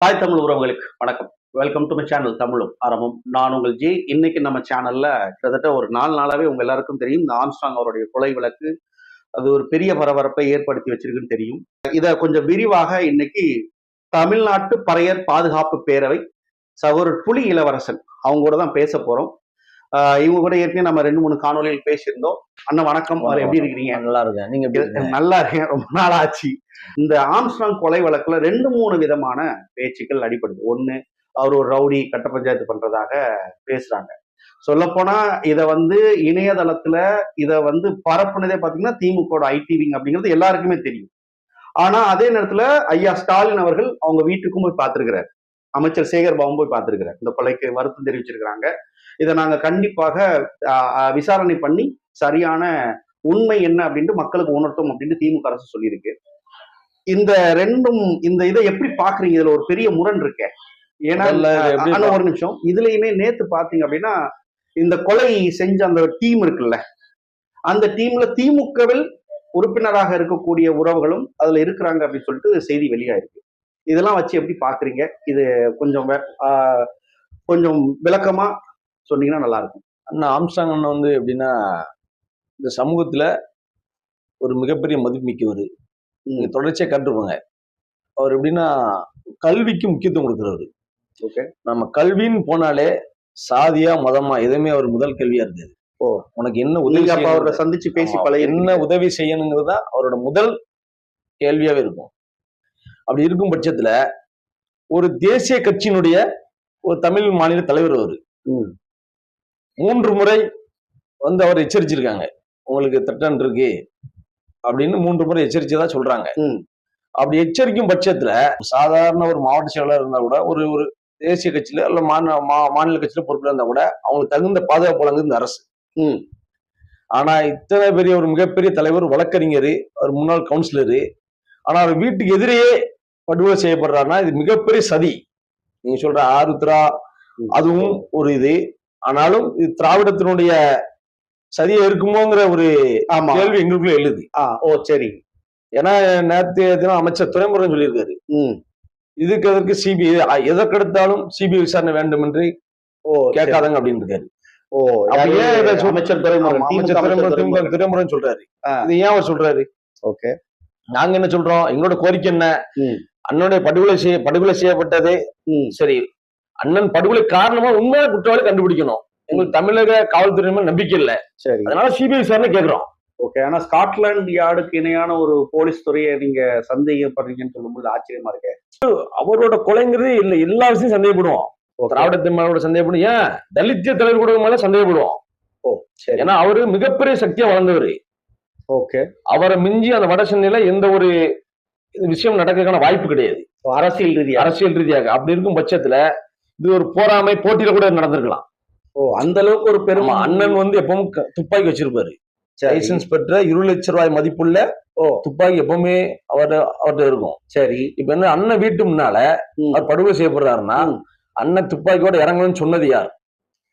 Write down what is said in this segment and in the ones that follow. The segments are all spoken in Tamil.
தாய் தமிழ் உறவுகளுக்கு வணக்கம். வெல்கம் டு மை சேனல் தமிழும் அறமும். நான் உங்கள் ஜி. இன்னைக்கு நம்ம சேனல்ல கிட்டத்தட்ட ஒரு நாலு நாளாவே உங்க எல்லாருக்கும் தெரியும். இந்த ஆம்ஸ்டாங் அவருடைய கொலை வழக்கு அது ஒரு பெரிய பரபரப்பை ஏற்படுத்தி வச்சிருக்குன்னு தெரியும். இதை கொஞ்சம் விரிவாக இன்னைக்கு தமிழ்நாட்டு பறையர் பாதுகாப்பு பேரவை சகோதரர் புலி இளவரசன் அவங்க கூட தான் பேச போறோம். இவங்க கூட ஏற்கனவே நம்ம ரெண்டு மூணு காணொலியில் பேசியிருந்தோம். அண்ணன் வணக்கம். அவர் எப்படி இருக்கிறீங்க? நல்லா இருக்கேன். நீங்க? நல்லா இருக்கேன். ரொம்ப நாள் ஆச்சு. இந்த ஆம்ஸ்ட்ராங் கொலை வழக்குல ரெண்டு மூணு விதமான பேச்சுக்கள் அடிப்படுது ஒண்ணு அவர் ஒரு ரவுடி கட்ட பஞ்சாயத்து பண்றதாக பேசுறாங்க. சொல்லப்போனா இத வந்து இணையதளத்துல இத வந்து பரப்புனதே பாத்தீங்கன்னா திமுக ஐடி விங் அப்படிங்கிறது எல்லாருக்குமே தெரியும். ஆனா அதே நேரத்துல ஐயா ஸ்டாலின் அவர்கள் அவங்க வீட்டுக்கும் போய் பார்த்திருக்கிறார் அமைச்சர் சேகர் பாபு போய் பார்த்திருக்கிறார் இந்த கொலைக்கு வருத்தம் தெரிவிச்சிருக்கிறாங்க. இதை நாங்க கண்டிப்பாக விசாரணை பண்ணி சரியான உண்மை என்ன அப்படின்ட்டு மக்களுக்கு உணர்த்தும் அப்படின்ட்டு திமுக அரசு சொல்லியிருக்கு. இந்த ரெண்டும் இந்த இதை எப்படி பாக்குறீங்க இதுல ஒரு பெரிய முரண் இருக்கே. ஏன்னா ஒரு நிமிஷம். இதுலயுமே நேத்து பாத்தீங்க அப்படின்னா இந்த கொலை செஞ்ச அந்த டீம் இருக்குல்ல அந்த டீம்ல திமுகவில் உறுப்பினராக இருக்கக்கூடிய உறவுகளும் அதுல இருக்கிறாங்க அப்படின்னு சொல்லிட்டு செய்தி வெளியாயிருக்கு. இதெல்லாம் வச்சு எப்படி பாக்குறீங்க இது கொஞ்சம் கொஞ்சம் விளக்கமா சொன்னீங்கன்னா நல்லா இருக்கும் அண்ணா ஆம்ஸ்டாங் அண்ணன் வந்து எப்படின்னா இந்த சமூகத்துல ஒரு மிகப்பெரிய மதிப்புமிக்கவர். நீங்க ம். தொடர்ச்சியா கற்றுருப்பாங்க அவர் எப்படின்னா கல்விக்கு முக்கியத்துவம் கொடுக்குறவர். ஓகே. நம்ம கல்வின்னு போனாலே சாதியா மதமா எதுவுமே அவர் முதல் கேள்வியா இருக்காது. ஓ. உனக்கு என்ன உதவி அப்ப? அவரை சந்திச்சு பேசி பழைய என்ன உதவி செய்யணுங்கிறது தான் அவரோட முதல் கேள்வியாவே இருக்கும். அப்படி இருக்கும் பட்சத்துல ஒரு தேசிய கட்சியினுடைய ஒரு தமிழ் மாநில தலைவர் அவர். மூன்று முறை வந்து அவர் எச்சரிச்சிருக்காங்க உங்களுக்கு திட்டம் இருக்கு அப்படின்னு மூன்று முறை எச்சரிச்சதா சொல்றாங்க. அப்படி எச்சரிக்கும் பட்சத்துல சாதாரண ஒரு மாவட்ட செயலாளர் இருந்தா கூட ஒரு ஒரு தேசிய கட்சியில இல்ல மாநில மா- மாநில கட்சியில பொறுப்பில் இருந்தா கூட அவங்களுக்கு தகுந்த பாதுகாப்பு வழங்குது இந்த அரசு. ஆனா இத்தனை பெரிய ஒரு மிகப்பெரிய தலைவர் வழக்கறிஞர் அவர் முன்னாள் கவுன்சிலரு ஆனா அவர் வீட்டுக்கு எதிரேயே படுகொலை செய்யப்படுறாருன்னா இது மிகப்பெரிய சதி நீங்க சொல்ற ஆருத்ரா. அதுவும் ஒரு இது ஆனாலும் இது திராவிடத்தினுடைய சதியா இருக்குமோங்கிற ஒரு கேள்வி எங்களுக்குள்ள எழுது. ஆ ஓ சரி. ஏன்னா நேற்று தினம் அமைச்சர் துறைமுருகன் சொல்லியிருக்காரு. இதுக்கு அதற்கு சிபிஐ எதற்கெடுத்தாலும் சிபிஐ விசாரணை வேண்டும் என்று ஓ. கேட்காதங்க அப்படின்னு இருக்காரு. ஓ? ஏன் அமைச்சர் துறைமுருகன். துரைமுருகன் சொல்றாரு. இது ஏன் அவர் சொல்றாரு? ஓகே. நாங்க என்ன சொல்றோம்? எங்களோட கோரிக்கை என்ன. அண்ணனுடைய படுகொலை செய்ய படுகொலை செய்யப்பட்டது. சரி அண்ணன் படுகொலை காரணமா உண்மையான குற்றவாளி கண்டுபிடிக்கணும். எங்களுக்கு தமிழக காவல்துறை மேல நம்பிக்கை இல்ல. சரி. அதனால சிபிஐ விசாரணை கேக்குறோம். ஓகே ஆனா ஸ்காட்லாந்து யார்டுக்கு இணையான ஒரு போலீஸ் துறையை நீங்க சந்தேகப்படுறீங்கன்னு சொல்லும்போது ஆச்சரியமா இருக்கு. அவரோட கொலைங்கிறது இல்ல. எல்லா விஷயம் சந்தேகப்படுவோம். திராவிட மேலோட சந்தேகப்படும். ஏன்? தலித்திய தலைவர் கூட மேல சந்தேகப்படுவோம். ஓ சரி. ஏன்னா அவரு மிகப்பெரிய சக்தியா வளர்ந்தவர். ஓகே. அவரை மிஞ்சி அந்த வட சென்னையில எந்த ஒரு விஷயம் நடக்கிறதுக்கான வாய்ப்பு கிடையாது. அரசியல் ரீதியா? அரசியல் ரீதியாக. அப்படி இருக்கும் பட்சத்துல இது ஒரு போராமை போட்டியில கூட நடந்திருக்கலாம் ஓ அந்த அளவுக்கு ஒரு பெரும் அண்ணன் வந்து எப்பவும் துப்பாக்கி வச்சிருப்பாரு சரி. லைசன்ஸ் பெற்ற இரு லட்ச ரூபாய் மதிப்புள்ள ஓ துப்பாக்கி எப்பவுமே அவர் அவர்கிட்ட இருக்கும் சரி இப்ப என்ன அண்ணன் வீட்டு முன்னால. அவர் படுகொலை செய்யப்படுறாருன்னா. அண்ணன் துப்பாக்கியோட இறங்கணும்னு சொன்னது யார்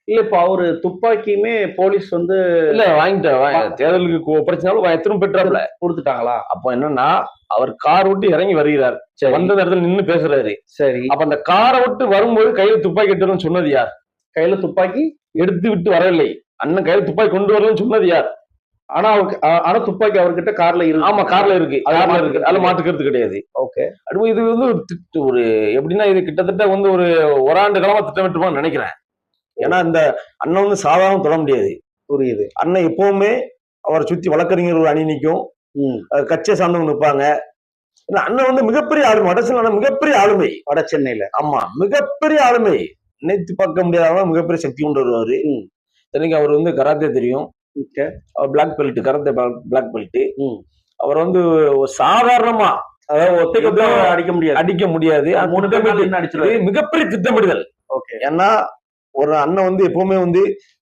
இல்ல இப்ப அவரு துப்பாக்கியுமே போலீஸ் வந்து இல்ல வாங்கிட்ட தேர்தலுக்கு ஒப்படைச்சினாலும் வா- திரும்ப பெற்றாப்ல கொடுத்துட்டாங்களா? அப்ப என்னன்னா அவர் கார் விட்டு இறங்கி வருகிறார். வந்த இடத்துல நின்னு பேசுறாரு. சரி. அப்ப அந்த காரை விட்டு வரும்போது கையில துப்பாக்கி எடுத்துருன்னு சொன்னது யார்? கையில துப்பாக்கி? எடுத்து விட்டு வரவில்லை. அண்ணன் கையில துப்பாக்கி கொண்டு வரலன்னு சொன்னது யார்? ஆனா அவருக்கு ஆனா துப்பாக்கி அவர்கிட்ட கார்ல இருக்கு. ஆமா கார்ல இருக்கு. அதுல கார்ல இருக்கு. அதுல மாட்டுக்கிறது கிடையாது. ஓகே. அடுத்து இது வந்து ஒரு திட்டு ஒரு எப்படின்னா இது கிட்டத்தட்ட வந்து ஒரு ஓராண்டு காலமா திட்டமிட்டுமான்னு நினைக்கிறேன். ஏன்னா இந்த அண்ணன் வந்து சாதாரண தொட முடியாது. புரியுது. அண்ணன் எப்பவுமே அவரை சுத்தி வழக்கறிஞர் ஒரு அணி நிற்கும் கட்சியை சார்ந்தவங்க நிற்பாங்க. அண்ணன் வந்து மிகப்பெரிய ஆளுமை. வடசல் அண்ணன் மிகப்பெரிய ஆளுமை. வட சென்னையில. ஆமா மிகப்பெரிய ஆளுமை. நினைத்து பார்க்க முடியாதவங்க மிகப்பெரிய சக்தி கொண்டவர் ம். இத்தனைக்கு அவர் வந்து கராத்தே தெரியும். அவர் black belt karate black belt அவர் வந்து சாதாரணமா அதாவது அடிக்க முடியாது. அடிக்க முடியாது. மிகப்பெரிய திட்டமிடுதல். ஓகே. ஏன்னா ஒரு அண்ணன் வந்து எப்பவுமே வந்து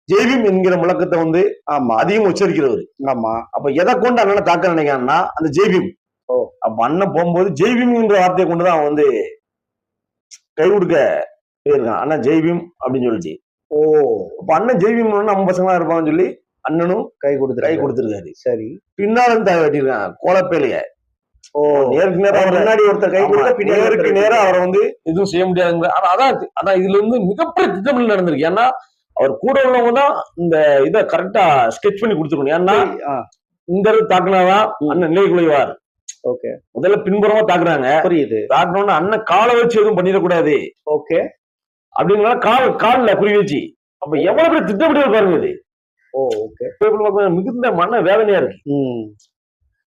ஜெய்பீம் என்கிற முழக்கத்தை வந்து ஆமா அதிகம் உச்சரிக்கிறவர். ஆமா. அப்ப எதை கொண்டு அண்ணனை தாக்க நினைக்கிறான்னா அந்த ஜெய்பீம். ஓ. அப்ப அண்ணன் போகும்போது ஜெய்பீம்ங்கிற வார்த்தையை கொண்டுதான் அவன் வந்து கை கொடுக்க போயிருக்கான். அண்ணன் ஜெய்பீம் அப்படின்னு சொல்லிச்சு. ஓ. அப்ப அண்ணன் ஜெய்பீம் நம்ம பசங்களா இருப்பாங்கன்னு சொல்லி அண்ணனும் கை கை கொடுத்துரு கொடுத்திருக்காரு. சரி. பின்னால இருந்து தாய் வெட்டியிருக்கான். கோலப்பேலைய. நேருக்கு நேரம் அவரை முன்னாடி ஒருத்தர் கை ஆமா, கொடுத்தா பின்னாடி நேருக்கு ஒருத்தர் நேரா கை அவரை வந்து எதுவும் செய்ய முடியாதுங்க ஆனா அதான் அதான் இதுல இருந்து மிகப்பெரிய திட்டமிடல் நடந்திருக்கு. ஏன்னா அவர் கூட உள்ளவங்க தான் இந்த இதை கரெக்டா ஸ்கெச் பண்ணி கொடுத்துருக்கணும். ஏன்னா இந்த தாக்குனாதான். அண்ணன் நிலை குலைவார் ஓகே. முதல்ல பின்புறமா தாக்குறாங்க புரியுது. தாக்கணும்னு அண்ணன் காலை வச்சு எதுவும் பண்ணிடக்கூடாது. ஓகே. அப்படிங்கிற கால் கால்ல குறி வச்சு. அப்ப எவ்வளவு பெரிய திட்டமிடல் பாருங்க இது. Oh okay. மிகுந்த மன வேதனையா இருக்கு. ம்.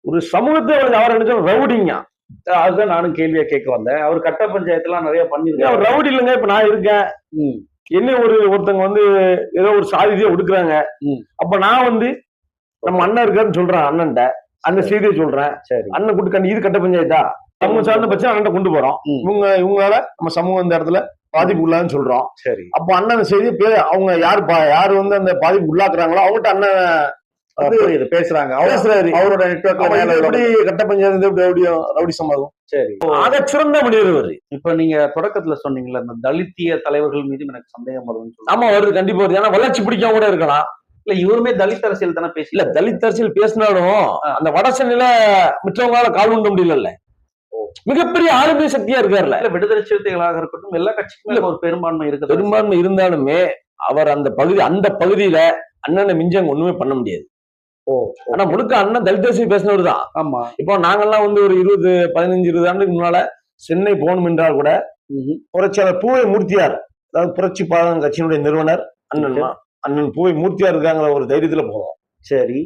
ஒரு சமூகத்தை அவர் நினைச்சா ரவுடிங்க? அதுதான் நானும் கேள்வியா கேட்க வந்தேன். அவர் கட்ட பஞ்சாயத்துலாம் நிறைய அவர் பண்ணிருக்காரு ரவுடி இல்லைங்க? இப்ப நான் இருக்கேன். என்ன ஒரு ஒருத்தங்க வந்து ஏதோ ஒரு சாதியை ஒடுக்குறாங்க. அப்ப நான் வந்து நம்ம அண்ணன் இருக்காருன்னு சொல்றேன் அண்ணன்ட்ட. அந்த செய்தியை சொல்றேன். சரி. அண்ணன் கூட்டு இது கட்ட பஞ்சாயத்தா? சமூகம் சார்ந்த பிரச்சனை அண்ணன் கொண்டு போறோம். இவங்க இவங்களால நம்ம சமூகம் இந்த இடத்துல பாதிப்பு உள்ளான்னு சொல்றோம். சரி. அப்போ அண்ணன் பே அவங்க யாரு பா- யாரு வந்து அந்த பாதிப்பு உள்ளாக்குறாங்களோ அவங்ககிட்ட அண்ணன் பேசுறாங்க. அவரோட எப்படி கட்ட பஞ்சாயத்து ரவுடியும் ரவுடி சமாகும் சரி. ஆக சிறந்த மனிதர் இப்ப நீங்க தொடக்கத்துல சொன்னீங்கல்ல இந்த தலித்திய தலைவர்கள் மீது எனக்கு சந்தேகம் ஆமா வருது கண்டிப்பா வருது. ஏன்னா வளர்ச்சி பிடிக்காம கூட இருக்கலாம். இல்ல இவருமே தலித் அரசியல் தானே பேசல இல்ல தலித் அரசியல் பேசினாலும் அந்த வடசென்னையில மிச்சவங்களால கால் உண்ட முடியல மிகப்பெரிய ஆளுமை சக்தியா இருக்காருல்ல. விடுதலை சிறுத்தைகளாக இருக்கட்டும் எல்லா கட்சிக்குமே ஒரு பெரும்பான்மை இருக்குது. பெரும்பான்மை இருந்தாலுமே அவர் அந்த பகுதி அந்த பகுதியில அண்ணனை மிஞ்சி அங்க ஒண்ணுமே பண்ண முடியாது. ஆனா முழுக்க அண்ணன் தலித் அரசியல் பேசினவர் தான். ஆமா. இப்போ நாங்கெல்லாம் வந்து ஒரு இருபது பதினஞ்சு இருபது ஆண்டுக்கு முன்னால சென்னை போகணும் என்றால் கூட. புரட்சியாளர் பூவை மூர்த்தியார் அதாவது புரட்சி பாதம் கட்சியினுடைய நிறுவனர் அண்ணன். அண்ணன் பூவை மூர்த்தியார் இருக்காங்கிற ஒரு தைரியத்துல போவோம் சரி.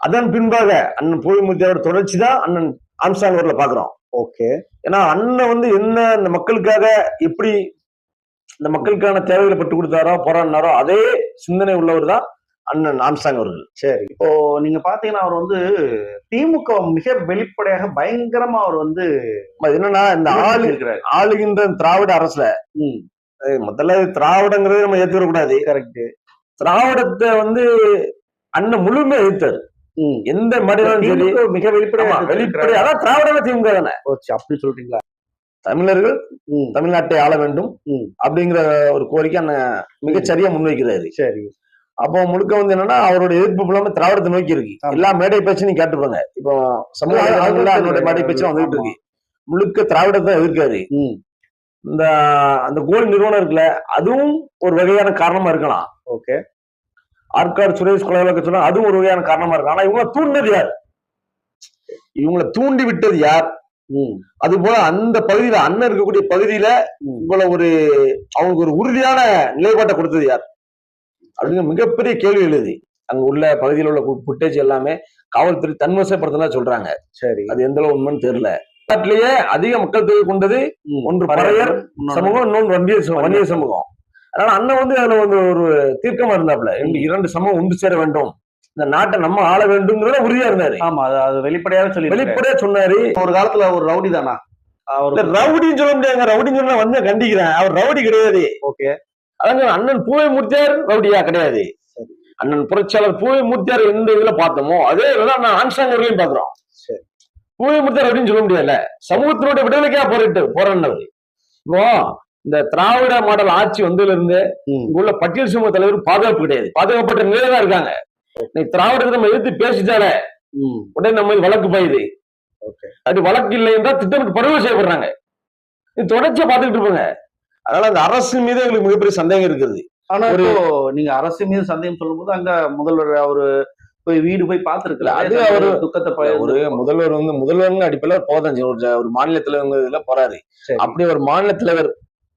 அதன் பின்பாக அண்ணன் பூவை மூர்த்தியாரோட தொடர்ச்சி தான் அண்ணன் ஆம்சாங் அவர்ல பாக்குறோம் ஓகே. ஏன்னா அண்ணன் வந்து என்ன இந்த மக்களுக்காக எப்படி இந்த மக்களுக்கான தேவைகளை பட்டு கொடுத்தாரோ போராடினாரோ அதே சிந்தனை உள்ளவர் தான் அண்ணன் ஆம்சாங் அவர்கள். சரி. இப்போ நீங்க பாத்தீங்கன்னா அவர் வந்து திமுக மிக வெளிப்படையாக பயங்கரமா அவர் வந்து என்னன்னா இந்த ஆளு இருக்கிறாரு ஆளுகின்ற திராவிட அரசுல. முதல்ல திராவிடங்கிறத நம்ம ஏத்துக்க கூடாது. கரெக்ட் திராவிடத்தை வந்து அண்ணன் முழுமையா எதிர்த்தாரு. எந்த திமுக மிக வெளிப்படையா வெளிப்படை அதான் திராவிட திமுக தானே. அப்படி சொல்றீங்களா? தமிழர்கள் தமிழ்நாட்டை ஆள வேண்டும். அப்படிங்கிற ஒரு கோரிக்கை அண்ணன் மிகச்சரியா முன்வைக்கிறாரு. சரி. அப்போ முழுக்க வந்து என்னன்னா அவரோட எதிர்ப்பு புலமே திராவிடத்தை நோக்கி இருக்கு. எல்லா மேடை பேச்சு நீ கேட்டுப்பாங்க இப்போ சமூக தெரியும். மேடை பேச்சு வந்துட்டு. இருக்கு. முழுக்க திராவிடத்தை தான் எதிர்க்காரு. இந்த அந்த கோல் நிறுவனம் இருக்குல்ல அதுவும் ஒரு வகையான காரணமா இருக்கலாம். ஓகே. ஆர்கார் சுரேஷ் கொலை வழக்கு சொன்னா அதுவும் ஒரு வகையான காரணமா இருக்கும் ஆனா இவங்க தூண்டினது யார்? இவங்களை தூண்டி விட்டது யார்? அது போல அந்த பகுதியில அண்ணன் இருக்கக்கூடிய பகுதியில. இவ்வளவு ஒரு அவங்களுக்கு ஒரு உறுதியான நிலைப்பாட்டை கொடுத்தது யார்? அப்படிங்கிற மிகப்பெரிய கேள்வி எழுது. அங்க உள்ள பகுதியில் உள்ள புட்டேஜ் எல்லாமே காவல்துறை தன்வசப்படுத்தினா சொல்றாங்க. சரி. அது எந்த அளவு உண்மைன்னு தெரியல. நாட்டிலேயே அதிக மக்கள் தொகை கொண்டது. ஒன்று பறையர் சமூகம் இன்னொன்று வன்னியர் சமூகம், வன்னியர் சமூகம். அதனால அண்ணன் வந்து அதுல வந்து ஒரு தீர்க்கமா இருந்தாப்ல ரெண்டு இரண்டு சமூகம் ஒன்று சேர வேண்டும். இந்த நாட்டை நம்ம ஆள வேண்டும்ங்கிறத உறுதியா இருந்தாரு. ஆமா அது வெளிப்படையாக சொல்லி வெளிப்படையா சொன்னாரு. ஒரு காலத்துல ஒரு ரவுடி தானா அவர் ரவுடின்னு சொல்ல முடியாதுங்க. ரவுடின்னு சொன்னா வந்து கண்டிக்கிறேன். அவர் ரவுடி கிடையாது. ஓகே. அதாங்க அண்ணன் பூவை மூர்த்தியார் ரவுடியா? கிடையாது. சரி. அண்ணன் புரட்சியாளர் பூவை மூர்த்தியார் எந்த இதுல பார்த்தோமோ அதே நான் ஆன்சாங் அவர்களையும் பாக்குறோம் சரி. பூவை மூர்த்தியார் அப்படின்னு சொல்ல முடியாதுல்ல? சமூகத்தினுடைய விடுதலைக்கா போரிட்டு போராடினவர் இப்போ இந்த திராவிட மாடல் ஆட்சி வந்ததுல இருந்து உள்ள பட்டியல் சமூக தலைவர் பாதுகாப்பு கிடையாது. பாதுகாப்பட்ட நிலையில தான் இருக்காங்க. இன்னைக்கு திராவிடத்தை நம்ம எதிர்த்து பேசிட்டாலே உடனே நம்ம வழக்கு பாயுது. ஓகே. அது வழக்கு இல்லை என்றால் திட்டமிட்டு படுகொலை செய்யப்படுறாங்க. இது தொடர்ச்சியா பார்த்துக்கிட்டு இருப்பாங்க. அதனால அந்த அரசு மீது எங்களுக்கு மிகப்பெரிய சந்தேகம் இருக்குது ஆனா ஒரு- இப்போ நீங்க அரசு மீது சந்தேகம் சொல்லும்போது அங்க முதல்வர் அவரு போய் வீடு போய் பார்த்திருக்கல அது அவரு- துக்கத்தை ஒரு முதல்வர் வந்து முதல்வர் அடிப்படையில் போதான் செய்யும். ஒரு ஒரு மாநில தலைவர் இதுல போறாரு. அப்படி ஒரு மாநில தலைவர்.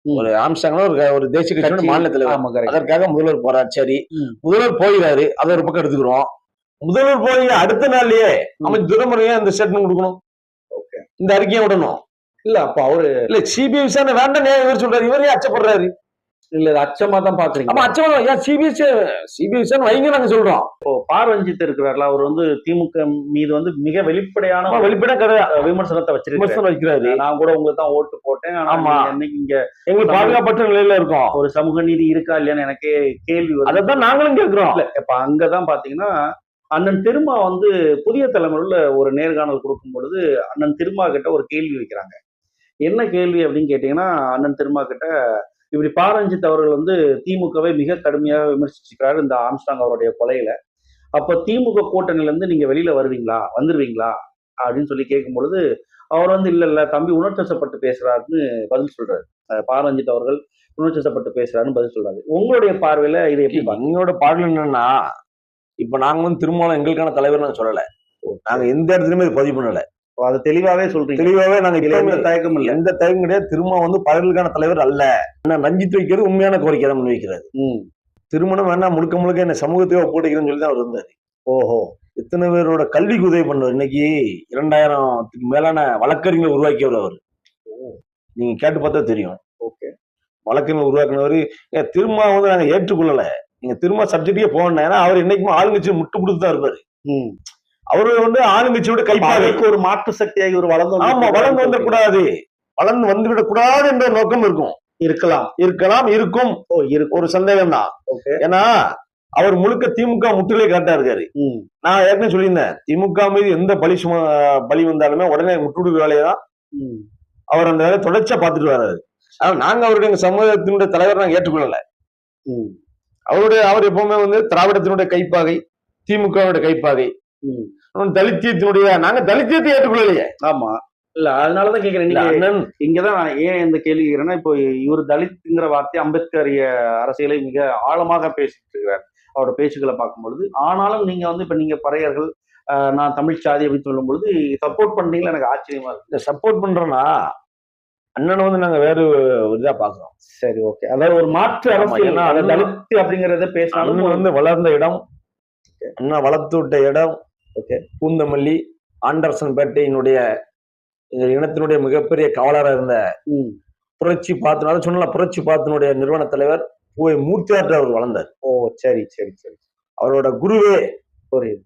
ஒரு ஆம்சாங்களோ ஒரு ஒரு தேசிய கட்சியோட கட்சி- மாநில தலைவர். அதற்காக முதல்வர் போறாரு சரி. முதல்வர் போகிறாரு அதை ஒரு பக்கம் எடுத்துக்கிறோம் முதல்வர் போய் அடுத்த நாள்லயே அமைச்சர் துரைமுறையா இந்த ஸ்டேட்மெண்ட் கொடுக்கணும் Okay. இந்த அறிக்கையை விடணும் இல்ல அப்ப அவரு இல்ல சிபிஐ விசாரணை வேண்டாம் இவர் சொல்றாரு. இவரே அச்சப்படுறாரு. இல்ல இது அச்சமா தான் பாக்குறீங்க. ஆமா அச்சம் ஏன் சிபிஐ சிபிஐ விசாரணை வைங்க நாங்க சொல்றோம். இப்போ பாரஞ்சித் இருக்கிறார்ல அவர் வந்து திமுக மீது வந்து மிக வெளிப்படையான வெளிப்படையா ஒரு விமர்சனத்தை வச்சிருக்காரு விமர்சனம் வைக்கிறாரு. நான் கூட உங்களுக்கு தான் ஓட்டு போட்டேன். ஆனா ஆமா. நீங்க என்னைக்கு இங்க எங்களுக்கு பாதுகாப்பற்ற நிலையில இருக்கோம். ஒரு சமூக நீதி இருக்கா இல்லையான்னு எனக்கே கேள்வி அதைத்தான் நாங்களும் கேட்கிறோம். இல்ல இப்ப அங்கதான் பாத்தீங்கன்னா அண்ணன் திருமா வந்து புதிய தலைமுறையில ஒரு நேர்காணல் கொடுக்கும் பொழுது அண்ணன் திருமா கிட்ட ஒரு கேள்வி வைக்கிறாங்க. என்ன கேள்வி அப்படின்னு கேட்டீங்கன்னா அண்ணன் திருமா கிட்ட இப்படி பாரஞ்சித் அவர்கள் வந்து திமுகவை மிக கடுமையாக விமர்சிச்சிருக்கிறாரு இந்த ஆம்ஸ்டாங் அவருடைய கொலையில. அப்ப திமுக கூட்டணியிலேருந்து நீங்க வெளியில வருவீங்களா? வந்துருவீங்களா? அப்படின்னு சொல்லி கேட்கும் பொழுது அவர் வந்து இல்ல இல்ல தம்பி உணர்ச்சப்பட்டு பேசுறாருன்னு பதில் சொல்றாரு. பாரஞ்சித் அவர்கள் உணர்ச்சப்பட்டு பேசுறாருன்னு பதில் சொல்றாரு. உங்களுடைய பார்வையில இது எப்படி பாருங்க எங்களோட பார்வை என்னன்னா இப்ப நாங்க வந்து திருமணம் எங்களுக்கான தலைவர் நான் சொல்லலை. நாங்க எந்த இடத்துலயுமே பதிவு பண்ணலை. அதை தெளிவாவே சொல்றீங்க. தெளிவாவே நாங்க எந்த தயக்கமும் இல்ல. எந்த தயவும் கிடையாது. திரும்ப வந்து பகலுக்கான தலைவர் அல்ல. ஆனா ரஞ்சித் வைக்கிறது உண்மையான கோரிக்கை தான் முன்வைக்கிறாரு. திருமணம் வேணா முழுக்க முழுக்க என்ன சமூகத்தையே ஒப்படைக்கிறேன்னு சொல்லி தான் அவர் இருந்தாரு. ஓஹோ. எத்தனை பேரோட கல்விக்கு உதவி பண்ணவர். இன்னைக்கு இரண்டாயிரத்துக்கு மேலான வழக்கறிஞர் உருவாக்கியவர் அவர். நீங்க கேட்டு பார்த்தா தெரியும். ஓகே. வழக்கறிஞர் உருவாக்கினவர். திரும்ப வந்து நாங்க ஏற்றுக்கொள்ளல. நீங்க திரும்ப சப்ஜெக்டே போகணும் ஏன்னா அவர் என்னைக்குமே ஆளுங்கட்சி முட்டு கொடுத்து தான் இருப்பாரு. அவரு வந்து ஆளுங்கட்சியோட கைப்பாவை அதற்கு ஒரு மாற்று சக்தியாகி ஒரு வளர்ந்து ஆமா வளர்ந்து வந்துடக்கூடாது வளர்ந்து வந்துவிடக் கூடாது என்ற நோக்கம் இருக்கும். இருக்கலாம். இருக்கலாம் இருக்கும். ஒரு சந்தேகம் தான் ஏன்னா அவர் முழுக்க திமுக முற்றிலே கரெக்டா இருக்காரு. நான் ஏற்கனவே சொல்லியிருந்தேன் திமுக மீது எந்த பலி சும பலி வந்தாலுமே உடனே முட்டுடு வேலையை தான் அவர் அந்த வேலையை தொடர்ச்சியா பார்த்துட்டு வர்றாரு ஆனா நாங்க அவருடைய எங்க சமூகத்தினுடைய தலைவர் நாங்க ஏற்றுக்கொள்ளல. அவருடைய அவர் எப்பவுமே வந்து திராவிடத்தினுடைய கைப்பாகை திமுகவுடைய கைப்பாகை தலித்தியத்தினுடைய நாங்க தலித்தியத்தை ஏற்றுக்கொள்ளலையே. ஆமா. இல்ல அதனாலதான் கேக்குறேன். இங்கதான் ஏன் இந்த கேள்வி கேக்குறேன்னா இப்போ இவர் தலித்ங்கிற வார்த்தை அம்பேத்கரிய அரசியலை மிக ஆழமாக பேசிட்டு இருக்கிறார் அவரோட பேச்சுக்களை பார்க்கும் பொழுது ஆனாலும் நீங்க வந்து இப்ப நீங்க பறையர்கள் நான் தமிழ் சாதி அப்படின்னு சொல்லும் பொழுது சப்போர்ட் பண்றீங்களா? எனக்கு ஆச்சரியமா இருக்கு. சப்போர்ட் பண்றோம்னா அண்ணனை வந்து நாங்க வேற இதா பாக்குறோம் சரி ஓகே. அதாவது ஒரு மாற்று அரசியல். ஏன்னா அந்த அண்ணன் தலித் அப்படிங்கறத பேசினாலும் வந்து வளர்ந்த இடம். அண்ணா வளர்த்து விட்ட இடம். Okay. பூந்தமல்லி ஆண்டர்சன் பேட்டையினுடைய இனத்தினுடைய மிகப்பெரிய காவலராக இருந்த புரட்சி பாத்தினாலும் சொன்னல புரட்சி பாத்தினுடைய நிறுவன தலைவர் பூவை மூர்த்தியாற்ற அவர் வளர்ந்தார். ஓ சரி சரி சரி. அவரோட குருவே புரியுது.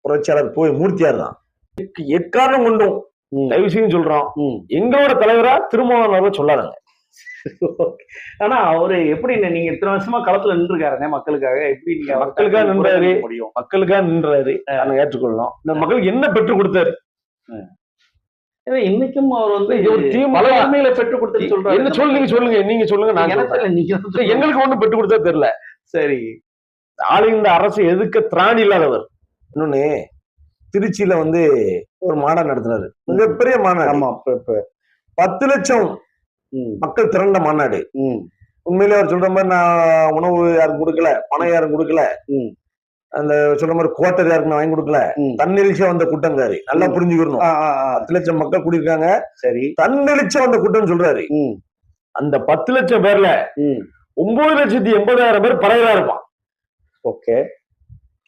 புரட்சியாளர் பூவை மூர்த்தியார் தான். எக்- எக்காரணம் கொண்டும் தயவு செய்து சொல்றோம். எங்களோட தலைவரா திருமாவளவன் அவர்கள் சொல்லாதாங்க. ஆனா அவரு எப்படி நீங்க இத்தனை வருஷமா களத்துல நின்றுருக்காருனே மக்களுக்காக? எப்படி நீங்க மக்களுக்காக நின்றாரு. முடியும்? மக்களுக்காக நின்றாரு. நாங்க ஏற்றுக்கொள்ளலாம் இந்த மக்களுக்கு என்ன பெற்றுக் கொடுத்தாரு? ஏன்னா இன்னைக்கும் அவர் வந்து பல பெற்றுக் கொடுத்து சொல்றாரு. என்ன சொல்லுங்க சொல்லுங்க நீங்க சொல்லுங்க நீங்க. எங்களுக்கு ஒண்ணும் பெற்றுக் கொடுத்தா தெரியல. சரி. ஆளுகின்ற அரசு எதுக்க திராணி இல்லாதவர்? இன்னொன்னு திருச்சியில வந்து ஒரு மாநாடு நடத்தினாரு. மிகப்பெரிய மாநாடு. ஆமா பத்து லட்சம் மக்கள் திரண்ட மாநாடு உண்மையிலே அவர் சொல்ற மாதிரி நான் உணவு யாரும் கொடுக்கல பணம் யாரும் கொடுக்கல. அந்த சொல்ற மாதிரி குவார்டர் யாருக்கு நான் வாங்கி கொடுக்கல. தன்னெழுச்சியா வந்த கூட்டங்காரு நல்லா. புரிஞ்சுக்கணும். பத்து லட்சம் மக்கள் கூடியிருக்காங்க. சரி. தன்னெழுச்சியா வந்த கூட்டம் சொல்றாரு. அந்த பத்து லட்சம் பேர்ல ஒன்பது லட்சத்தி எண்பதாயிரம் பேர் பறையரா இருப்பான். ஓகே.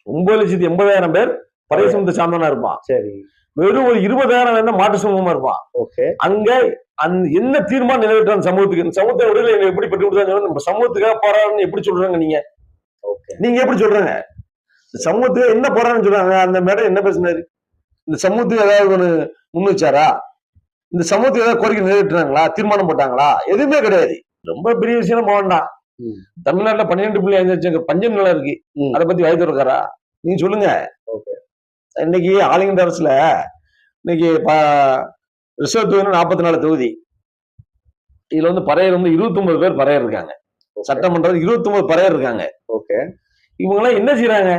ஒன்பது லட்சத்தி எண்பதாயிரம் பேர் பறைய சமூகத்தை சார்ந்தவனா இருப்பான். சரி. வெறும் ஒரு இருபதாயிரம் வேணா மாட்டு சமூகமா இருப்பான் ஓகே அங்க அந்த என்ன தீர்மானம் நிறைவேற்றான் சமூகத்துக்கு? இந்த சமூகத்தை விடுதலை எப்படி பெற்று கொடுத்தாங்க நம்ம சமூகத்துக்காக போராடணும்னு எப்படி சொல்றாங்க நீங்க? ஓகே நீங்க எப்படி சொல்றாங்க? இந்த சமூகத்துக்கு என்ன போராடணும்னு சொல்றாங்க? அந்த மேடம் என்ன பேசினாரு? இந்த சமூகத்துக்கு ஏதாவது ஒண்ணு முன் வச்சாரா இந்த சமூகத்துக்கு ஏதாவது கோரிக்கை நிறைவேற்றினாங்களா தீர்மானம் போட்டாங்களா? எதுவுமே கிடையாது. ரொம்ப பெரிய விஷயம் வேண்டாம். தமிழ்நாட்டுல பன்னிரெண்டு புள்ளி அஞ்சு லட்சம் பஞ்சம் நிலம் இருக்கு. அதை பத்தி வாய்ப்பு இருக்காரா நீங்க சொல்லுங்க. இன்னைக்கு ஆளுங்கிற அரசுல இன்னைக்கு ரிசர்வ் தொகுதி நாற்பத்தி நாலு தொகுதி. இதுல வந்து பறையர் வந்து இருபத்தி ஒன்பது பேர் பறையர் இருக்காங்க. சட்டமன்றத்தில் இருபத்தி ஒன்பது பறையர் இருக்காங்க. ஓகே. இவங்க எல்லாம் என்ன செய்யறாங்க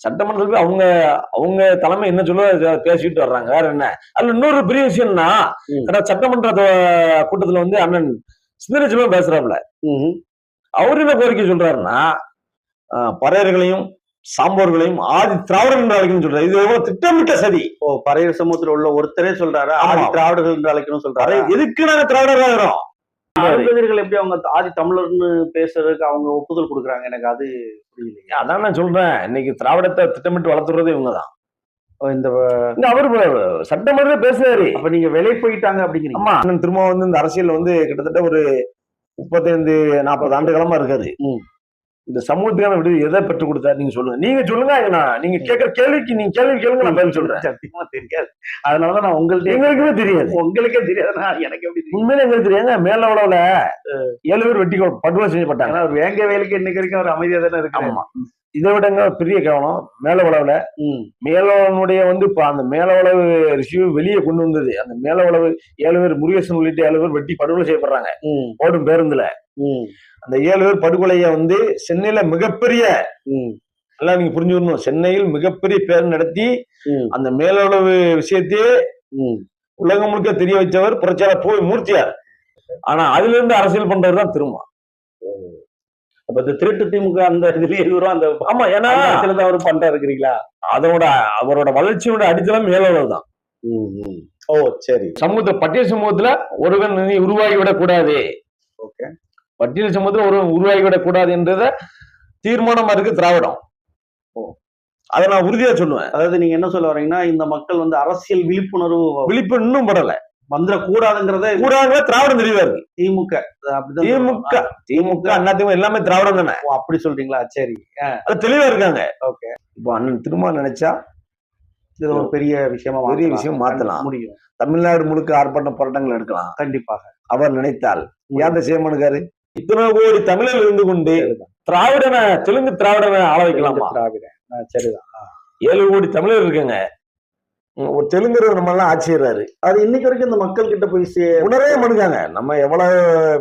சட்டமன்றத்துக்கு அவங்க அவங்க தலைமை என்ன சொல்ல பேசிட்டு வர்றாங்க? வேற என்ன? அதுல இன்னொரு பெரிய விஷயம்னா சட்டமன்ற கூட்டத்துல வந்து அண்ணன் சிந்தரச்சலம் பேசுறாப்புல. ம், அவர் என்ன கோரிக்கை சொல்றாருன்னா பறையர்களையும் சாம்போர்களையும் ஆதி திராவிடர் என்று அழைக்கணும்னு சொல்றாரு. இது எவ்வளவு திட்டமிட்ட சதி. ஓ பறையர் சமூகத்துல உள்ள ஒருத்தரே சொல்றாரு ஆதி. திராவிடர்கள் என்று அழைக்கணும் சொல்றாரு. எதுக்கு நாங்க திராவிடர் ஆகிறோம் எப்படி அவங்க ஆதி தமிழர்னு பேசுறதுக்கு அவங்க ஒப்புதல் கொடுக்குறாங்க? எனக்கு அது புரியலைங்க அதான் நான் சொல்றேன். இன்னைக்கு திராவிடத்தை திட்டமிட்டு வளர்த்துறதே இவங்கதான். இந்த இந்த அவரு சட்டமன்ற பேசுறாரு. அப்ப நீங்க விலை போயிட்டாங்க அப்படிங்கிறீங்க. ஆமா. அண்ணன் திரும்ப வந்து இந்த அரசியல் வந்து கிட்டத்தட்ட ஒரு முப்பத்தைந்து நாற்பது ஆண்டு காலமா இருக்காரு. இந்த சமூகத்துக்கான விடுதி எதை பெற்றுக் கொடுத்தாரு நீங்க சொல்லுங்க. நீங்க சொல்லுங்க நான் நீங்க கேட்கிற கேள்விக்கு நீங்க கேள்வி கேளுங்க நான் பதில் சொல்றேன். சத்தியமா தெரியாது. அதனாலதான் நான் உங்கள்ட்ட எங்களுக்குமே தெரியாது. உங்களுக்கே தெரியாதுன்னா எனக்கு எப்படி உண்மையிலே எங்களுக்கு தெரியாங்க மேல உழவுல ஏழு பேர் வெட்டி படுகொலை செய்யப்பட்டாங்க. ஒரு வேங்க வேலைக்கு இன்னைக்கு வரைக்கும் ஒரு அமைதியா தானே இருக்கு ஆமா. இதை விடங்க பெரிய கவனம். மேல உழவுல ம், மேலவனுடைய வந்து இப்ப அந்த மேல உழவு ரிஷிவ் வெளியே கொண்டு வந்தது. அந்த மேல உழவு ஏழு பேர் முருகேசன் உள்ளிட்ட ஏழு பேர் வெட்டி படுகொலை செய்யப்படுறாங்க. ஓடும் பேருந்துல. அந்த ஏழு பேர் படுகொலைய வந்து சென்னையில மிகப்பெரிய. எல்லாம் நீங்க புரிஞ்சுக்கணும். சென்னையில் மிகப்பெரிய பேர் நடத்தி அந்த மேலளவு விஷயத்தையே. உலகம் முழுக்க தெரிய வச்சவர் புரட்சியாளர் போய் மூர்த்தியார். ஆனா அதுல இருந்து அரசியல் பண்றது தான் திரும்ப அப்ப இந்த திருட்டு திமுக அந்த இதுலயே இவரும் அந்த ஆமா ஏன்னா தான் அவர் பண்றா இருக்கிறீங்களா? அதோட அவரோட வளர்ச்சியோட அடித்தளம் மேலளவு தான். ஓ சரி. சமூகத்தை பட்டியல் சமூகத்துல ஒருவன் உருவாகி விடக்கூடாது. ஓகே. பட்டியல் சமூகத்துல ஒருவன் உருவாகி விடக்கூடாது என்றத தீர்மானமா இருக்கு திராவிடம். அதை நான் உறுதியா சொல்லுவேன். அதாவது நீங்க என்ன சொல்ல வரீங்கன்னா இந்த மக்கள் வந்து அரசியல் விழிப்புணர்வு விழிப்பு இன்னும் படல. வந்துடக்கூடாதுங்கிறத கூடாது திராவிடம் தெளிவா இருக்கு திமுக திமுக திமுக. அண்ணா திமுக எல்லாமே திராவிடம் தானே? அப்படி சொல்றீங்களா? சரி. அது தெளிவா இருக்காங்க. ஓகே. இப்போ அண்ணன் திரும்ப நினைச்சா இது ஒரு பெரிய விஷயமா பெரிய. விஷயம் மாத்தலாம். முடியும் தமிழ்நாடு முழுக்க ஆர்ப்பாட்டம் போராட்டங்கள் எடுக்கலாம். கண்டிப்பாக. அவர் நினைத்தால். ஏன் செய்ய மாட்டாரு இத்தனை கோடி தமிழர் இருந்து கொண்டு. திராவிடனை தெலுங்கு திராவிடனை ஆள வைக்கலாமா? திராவிட சரிதான். ஏழு கோடி தமிழர் இருக்குங்க. ஒரு தெலுங்கர் நம்ம எல்லாம் ஆட்சியறாரு அது இன்னைக்கு வரைக்கும் இந்த மக்கள் கிட்ட போய் உணரவே மாட்டேங்காங்க. நம்ம எவ்வளவு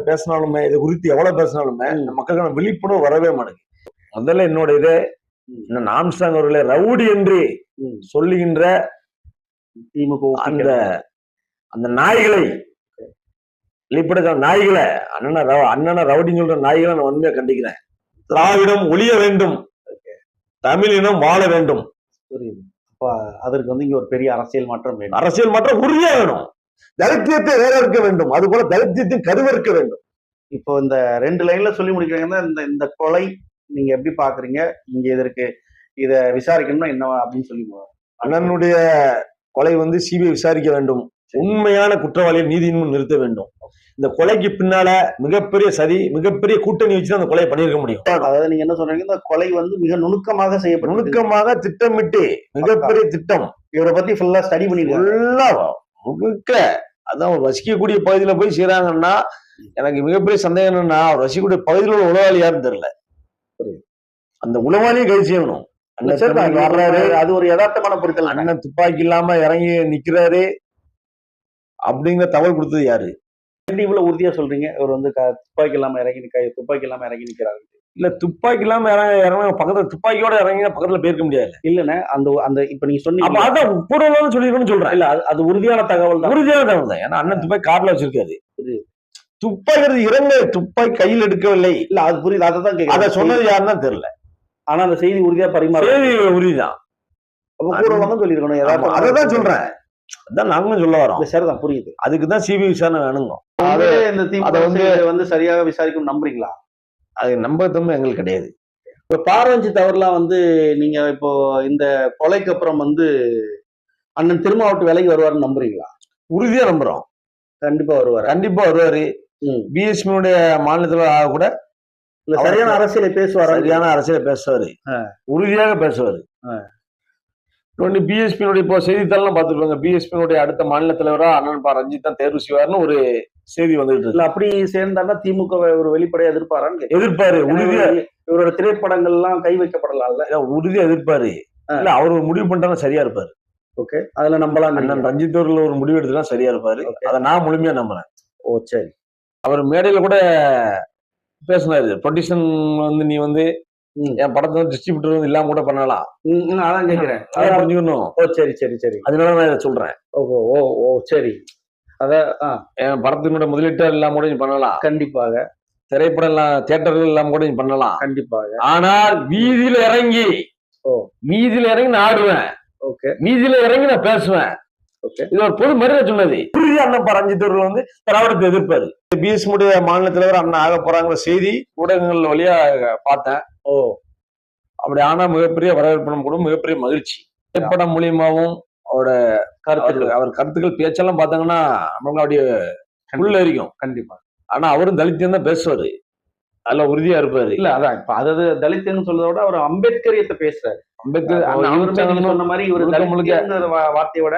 பேசினாலுமே இது குறித்து எவ்வளவு பேசினாலுமே. இந்த மக்களுக்கான விழிப்புணர்வு வரவே மாட்டேங்குது. முதல்ல என்னோட இதே நாம்சாங் அவர்களே ரவுடி என்று. சொல்லுகின்ற திமுக அந்த அந்த நாய்களை வெளிப்படுத்த நாய்களை அண்ணனை ரவ- அண்ணனை ரவுடின்னு சொல்ற நாய்களை நான் உண்மையா கண்டிக்கிறேன். திராவிடம் ஒழிய வேண்டும். தமிழினம் வாழ வேண்டும். புரியுது. அப்ப அதற்கு வந்து இங்க ஒரு பெரிய அரசியல் மாற்றம் வேணும் அரசியல் மாற்றம் உறுதியா வேணும். தலித்தியத்தை வேற இருக்க வேண்டும். அது போல தலித்தியத்தின் கருவறுக்க வேண்டும். இப்போ இந்த ரெண்டு லைன்ல சொல்லி முடிக்கிறாங்கன்னா இந்த இந்த கொலை நீங்க எப்படி பாக்குறீங்க? இங்க இதற்கு இத விசாரிக்கணும்னா என்ன அப்படின்னு சொல்லி அண்ணனுடைய கொலை வந்து சிபிஐ விசாரிக்க வேண்டும். உண்மையான குற்றவாளியை நீதியின் முன் நிறுத்த வேண்டும். இந்த கொலைக்கு பின்னால மிகப்பெரிய சதி மிகப்பெரிய கூட்டணி வச்சு அந்த கொலையை பண்ணியிருக்க முடியும். அதாவது நீங்க என்ன சொல்றீங்க? இந்த கொலை வந்து மிக நுணுக்கமாக செய்யப்படும் நுணுக்கமாக திட்டமிட்டு மிகப்பெரிய திட்டம். இவரை பத்தி ஃபுல்லா ஸ்டடி பண்ணிருக்காங்க. ஃபுல்லா முழுக்க. அதான் வசிக்கக்கூடிய பகுதியில போய் செய்றாங்கன்னா எனக்கு மிகப்பெரிய சந்தேகம் என்னன்னா அவர் வசிக்கக்கூடிய பகுதியில் உள்ள உளவாளி யாருன்னு தெரியல. அந்த உளவாளியை கைது செய்யணும். வர்றாரு. அது ஒரு யதார்த்தமான பொருட்கள் அண்ணன் துப்பாக்கி இல்லாம இறங்கி நிக்கிறாரு. அப்படிங்கிற தகவல் கொடுத்தது யாரு? எப்படி இவ்வளவு உறுதியா சொல்றீங்க? இவர் வந்து க- துப்பாக்கி இல்லாம இறங்கி நிக்க துப்பாக்கி இல்லாம இறங்கி நிக்கிறாரு. இல்ல துப்பாக்கி இல்லாம இறங்க இறங்க பக்கத்துல துப்பாக்கியோட இறங்கி பக்கத்துல போயிருக்க முடியாது. இல்லண்ணே அந்த அந்த இப்ப நீங்க அப்ப சொன்னீங்க அதான் பூர்வம்னு சொல்லிருக்கணும்னு சொல்றேன். இல்ல அது- அது உறுதியான தகவல் தான் உறுதியான தகவல் தான் ஏன்னா அண்ணன் துப்பாக்கி கார்ல வச்சிருக்காரு. புரியுது. துப்பாக்கி இறங்க துப்பாக்கி கையில் எடுக்கவில்லை. இல்ல அது புரியுது. அதை தான் அத சொன்னது யாருன்னு தெரியல. ஆனா அந்த செய்தி உறுதியா பரிமாற செய்தி உறுதிதான். அப்ப கூட தான் சொல்லிருக்கணும் ஆமா, யதார்த்தமா அததான் சொல்றேன். அதான் நாங்களும் சொல்ல வரோம். சரிதான் புரியுது. அதுக்கு தான் சிபிஐ விசாரணை வேணுங்க. அது இந்த திமுக வந்து- சரியாக விசாரிக்கும் நம்புறீங்களா? அது நம்பகத்தன்மை எங்களுக்கு கிடையாது. இப்ப பாரஞ்சி தவறுலாம் வந்து நீங்க இப்போ இந்த கொலைக்கு அப்புறம் வந்து அண்ணன் திருமாவட்டு விலைக்கு வருவாருன்னு நம்புறீங்களா? உறுதியா நம்புறோம். கண்டிப்பா வருவாரு. கண்டிப்பா வருவாரு. பிஎஸ்பியுடைய மாநிலத்தில் ஆக கூட சரியான அரசியலை பேசுவாரா? சரியான அரசியலை பேசுவாரு. உறுதியாக பேசுவாரு. ஒன்று பிஎஸ்பியினுடைய இப்போ செய்தித்தாள்லாம் பார்த்துருப்பாங்க பிஎஸ்பியினுடைய அடுத்த மாநில தலைவரா அண்ணன் பா ரஞ்சித் தான் தேர்வு செய்வார்னு ஒரு செய்தி வந்துட்டு இல்ல அப்படி சேர்ந்தாருன்னா திமுக ஒரு வெளிப்படையா எதிர்ப்பாரான்னு. எதிர்ப்பாரு உறுதியா இவரோட திரைப்படங்கள் எல்லாம் கை வைக்கப்படலாம்ல. இல்ல, உறுதியா எதிர்ப்பாரு. இல்ல அவர் முடிவு பண்ணிட்டா சரியா இருப்பாரு. ஓகே அதுல நம்பலாம் அண்ணன் ரஞ்சித் அவர்கள் ஒரு முடிவு எடுத்துனா சரியா இருப்பாரு. அதை நான் முழுமையா நம்புறேன். ஓ சரி. அவர் மேடையில கூட பேசினாரு ப்ரொடியூஷன் வந்து நீ வந்து. என் படத்தை டிஸ்ட்ரிபியூட்டர் வந்து இல்லாம கூட பண்ணலாம். அதான் கேக்குறேன். அதை புரிஞ்சுக்கணும். ஓ சரி சரி சரி. அதனால நான் இதை சொல்றேன். ஓ, ஓ ஓ சரி. அத ஆ. என் படத்தினோட முதலீட்டர் இல்லாம கூட பண்ணலாம். கண்டிப்பாக. திரைப்படம் எல்லாம் தியேட்டர்கள் இல்லாம கூட பண்ணலாம். கண்டிப்பாக. ஆனால் வீதியில இறங்கி ஓ. வீதியில இறங்கி நான் ஆடுவேன். ஓகே. வீதியில இறங்கி நான் பேசுவேன். ஓகே. இது ஒரு பொது மரியாதை சொன்னது. அண்ணன் ரஞ்சித் அவர்கள் வந்து திராவிடத்தை எதிர்ப்பாரு. பிஎஸ் முடிய மாநில தலைவர் அண்ணன் ஆக போறாங்கிற செய்தி ஊடகங்கள் வழியா பார்த்தேன். ஓ. அப்படி ஆனா மிகப்பெரிய வரவேற்பு கூட மிகப்பெரிய மகிழ்ச்சி. திரைப்படம் மூலியமாவும் அவரோட கருத்துக்கள். அவர் கருத்துக்கள் பேச்செல்லாம் பார்த்தாங்கன்னா நம்மளுக்கு அப்படியே உள்ள இருக்கும் கண்டிப்பா. ஆனா அவரும் தலித்தியம் தான் பேசுவாரு. அதுல உறுதியா இருப்பாரு. இல்ல அதான். இப்ப அதாவது தலித்துன்னு சொல்றதை விட அவர் அம்பேத்கரியத்தை பேசுறாரு. அம்பேத்கர் சொன்ன மாதிரி இவர் முழுக்க முழுக்க- தலித்துங்கிற வா- வார்த்தையை விட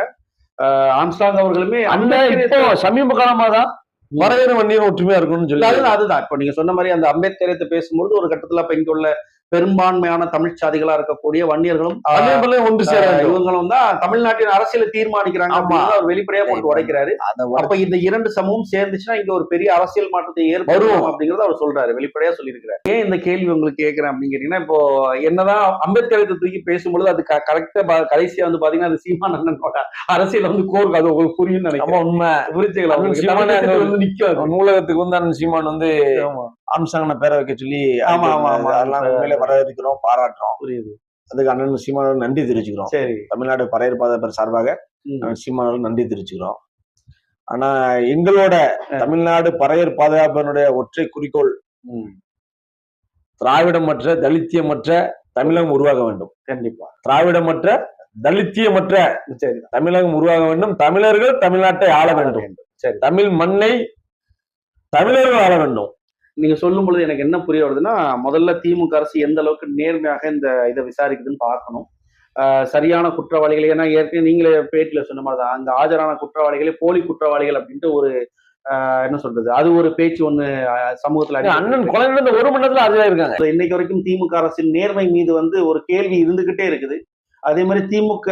ஆஹ், ஆம்ஸ்டாங் அவர்களுமே சமீப காலமா தான் வரையற வண்டியும் ஒற்றுமையா இருக்கணும்னு இல்ல, சொல்லி அதுதான் அதுதான். இப்போ நீங்க சொன்ன மாதிரி அந்த அம்பேத்கரியத்தை பேசும்போது ஒரு கட்டத்துல பெண்கொள்ள பெரும்பான்மையான தமிழ் சாதிகளா இருக்கக்கூடிய வன்னியர்களும் ஒன்று சேர இவங்களும் தான் தமிழ்நாட்டின் அரசியலை தீர்மானிக்கிறாங்க அவர் வெளிப்படையா போட்டு உடைக்கிறாரு. அப்ப இந்த இரண்டு சமூகம் சேர்ந்துச்சுன்னா இங்க ஒரு பெரிய அரசியல் மாற்றத்தை ஏற்படும். அப்படிங்கறத அவர் சொல்றாரு வெளிப்படையா சொல்லியிருக்கிறாரு. ஏன் இந்த கேள்வி உங்களுக்கு கேட்கிறேன் அப்படின்னு கேட்டீங்கன்னா இப்போ என்னதான் அம்பேத்கரை தூக்கி பேசும்பொழுது அது கரெக்டா கடைசியா வந்து பாத்தீங்கன்னா அது சீமான் அண்ணனோட அரசியல் வந்து கோர்க்கு அது உங்களுக்கு புரியும் நினைக்கிறேன். உண்மை. புரிஞ்சுக்கலாம். நூலகத்துக்கு வந்து சீமான் வந்து ஆம்சாங்கனை பேர வைக்க சொல்லி. அதெல்லாம் உண்மையிலே வரவேற்கிறோம் பாராட்டுறோம். புரியுது. அதுக்கு அண்ணன் சீமானோட நன்றி தெரிவிச்சுக்கிறோம். சரி. தமிழ்நாடு பறையர் பாதுகாப்பு சார்பாக சீமானோட நன்றி தெரிவிச்சுக்கிறோம். ஆனா எங்களோட தமிழ்நாடு பறையர் பாதுகாப்பினுடைய ஒற்றை குறிக்கோள். திராவிடமற்ற தலித்தியமற்ற தமிழகம் உருவாக வேண்டும். கண்டிப்பா. திராவிடமற்ற தலித்தியமற்ற தமிழகம் உருவாக வேண்டும். தமிழர்கள் தமிழ்நாட்டை ஆள வேண்டும். சரி. தமிழ் மண்ணை தமிழர்கள் ஆள வேண்டும். நீங்க சொல்லும் பொழுது எனக்கு என்ன புரிய வருதுன்னா முதல்ல திமுக அரசு எந்த அளவுக்கு நேர்மையாக இந்த இதை விசாரிக்குதுன்னு பார்க்கணும். சரியான குற்றவாளிகள் ஏன்னா ஏற்கனவே நீங்களே பேட்டியில சொன்ன மாதிரி தான் அங்க ஆஜரான குற்றவாளிகளே போலி குற்றவாளிகள் அப்படின்ட்டு ஒரு என்ன சொல்றது அது ஒரு பேச்சு ஒண்ணு சமூகத்துல அண்ணன் கொலை நடந்த ஒரு மணி நேரத்துல ஆஜராயிருக்காங்க இருக்கு. இன்னைக்கு வரைக்கும் திமுக அரசின் நேர்மை மீது வந்து ஒரு கேள்வி இருந்துகிட்டே இருக்குது. அதே மாதிரி திமுக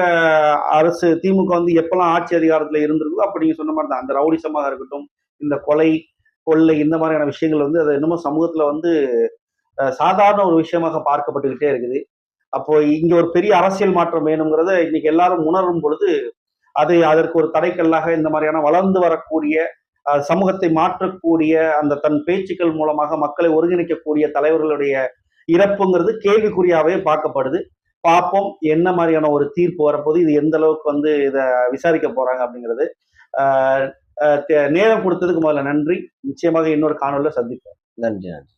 அரசு திமுக வந்து எப்பெல்லாம் ஆட்சி அதிகாரத்துல இருந்திருக்குதோ அப்ப நீங்க சொன்ன மாதிரி தான் அந்த ரவுடிசமாக இருக்கட்டும் இந்த கொலை கொள்ளை இந்த மாதிரியான விஷயங்கள் வந்து அது இன்னமும் சமூகத்துல வந்து சாதாரண ஒரு விஷயமாக பார்க்கப்பட்டுக்கிட்டே இருக்குது. அப்போ இங்க ஒரு பெரிய அரசியல் மாற்றம் வேணுங்கிறத இன்னைக்கு எல்லாரும் உணரும் பொழுது அது அதற்கு ஒரு தடைக்கல்லாக இந்த மாதிரியான வளர்ந்து வரக்கூடிய சமூகத்தை மாற்றக்கூடிய அந்த தன் பேச்சுக்கள் மூலமாக மக்களை ஒருங்கிணைக்கக்கூடிய தலைவர்களுடைய இறப்புங்கிறது கேள்விக்குறியாவே பார்க்கப்படுது. பார்ப்போம் என்ன மாதிரியான ஒரு தீர்ப்பு வரப்போது இது எந்த அளவுக்கு வந்து இதை விசாரிக்க போறாங்க அப்படிங்கிறது. நேரம் கொடுத்ததுக்கு முதல்ல நன்றி. நிச்சயமாக இன்னொரு காணொலியில் சந்திப்போம். நன்றி நன்றி.